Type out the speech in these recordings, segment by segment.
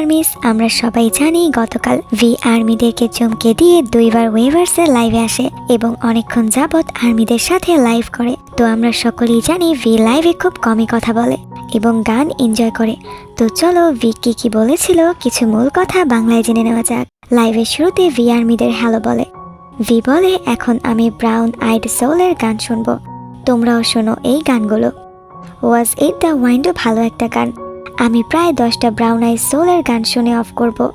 Armies, আমরা সবাই জানি গতকাল ভি আর্মিদেরকে চমকে দিয়ে দুইবার ওয়েভার্সের লাইভে আসে এবং অনেকক্ষণ যাবৎ আর্মিদের সাথে লাইভ করে। তো আমরা সকলেই জানি ভি লাইভে খুব কমই কথা বলে এবং গান এনজয় করে। তো চলো ভি কি কি বলেছিল কিছু মূল কথা বাংলায় জেনে নেওয়া যাক। লাইভের শুরুতে ভি আর্মিদের হ্যালো বলে। ভি বলে, এখন আমি ব্রাউন আইড সোলের গান শুনব। তোমরাও শোনো এই গানগুলো। ওয়াজ ইট দ্য ওয়াইন্ডও ভালো একটা গান। আমি প্রায় দশটা ব্রাউন আই সোলের গান শুনে অফ করব।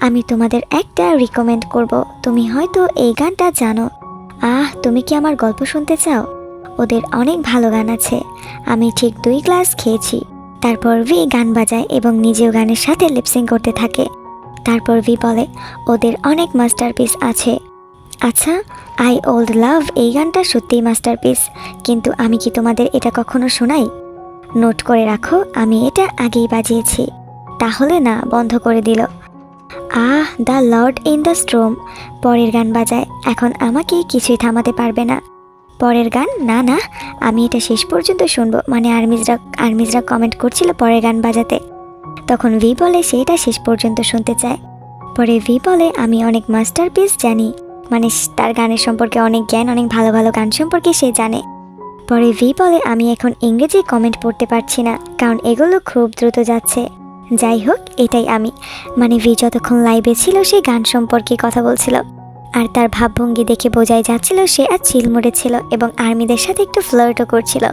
আমি তোমাদের একটা রিকমেন্ড করব। তুমি হয়তো এই গানটা জানো। আহ, তুমি কি আমার গল্প শুনতে চাও? ওদের অনেক ভালো গান আছে। আমি ঠিক দুই গ্লাস খেয়েছি। তারপর ভি গান বাজায় এবং নিজেও গানের সাথে লিপসিং করতে থাকে। তারপর ভি বলে, ওদের অনেক মাস্টারপিস আছে। আচ্ছা আই ওল্ড লাভ এই গানটা সত্যিই মাস্টারপিস কিন্তু আমি কি তোমাদের এটা কখনো শোনাই? নোট করে রাখো, আমি এটা আগেই বাজিয়েছি। তাহলে না, বন্ধ করে দিল। আহ, the lord in the storm. পরের গান বাজায়। এখন আমাকে কিছুই থামাতে পারবে না। পরের গান? না না, আমি এটা শেষ পর্যন্ত শুনব। মানে আর্মিজরা আর্মিজরা কমেন্ট করছিল পরের গান বাজাতে। তখন ভি বলে সে এটা শেষ পর্যন্ত শুনতে চায়। পরে ভি বলে, আমি অনেক মাস্টারপিস জানি। মানে তার গানের সম্পর্কে অনেক জ্ঞান, অনেক ভালো ভালো গান সম্পর্কে সে জানে। পরে ভি বলে, আমি এখন ইংরেজি কমেন্ট পড়তে পারছি না, কারণ এগুলো খুব দ্রুত যাচ্ছে। যাই হোক, এটাই আমি। মানে ভি যতক্ষণ লাইভে ছিল, সে গান সম্পর্কে কথা বলছিল। আর তার ভাবভঙ্গি দেখে বোঝাই যাচ্ছিল, সে আর চিল ছিল এবং আর্মিদের সাথে একটু ফ্লার্টও করছিল।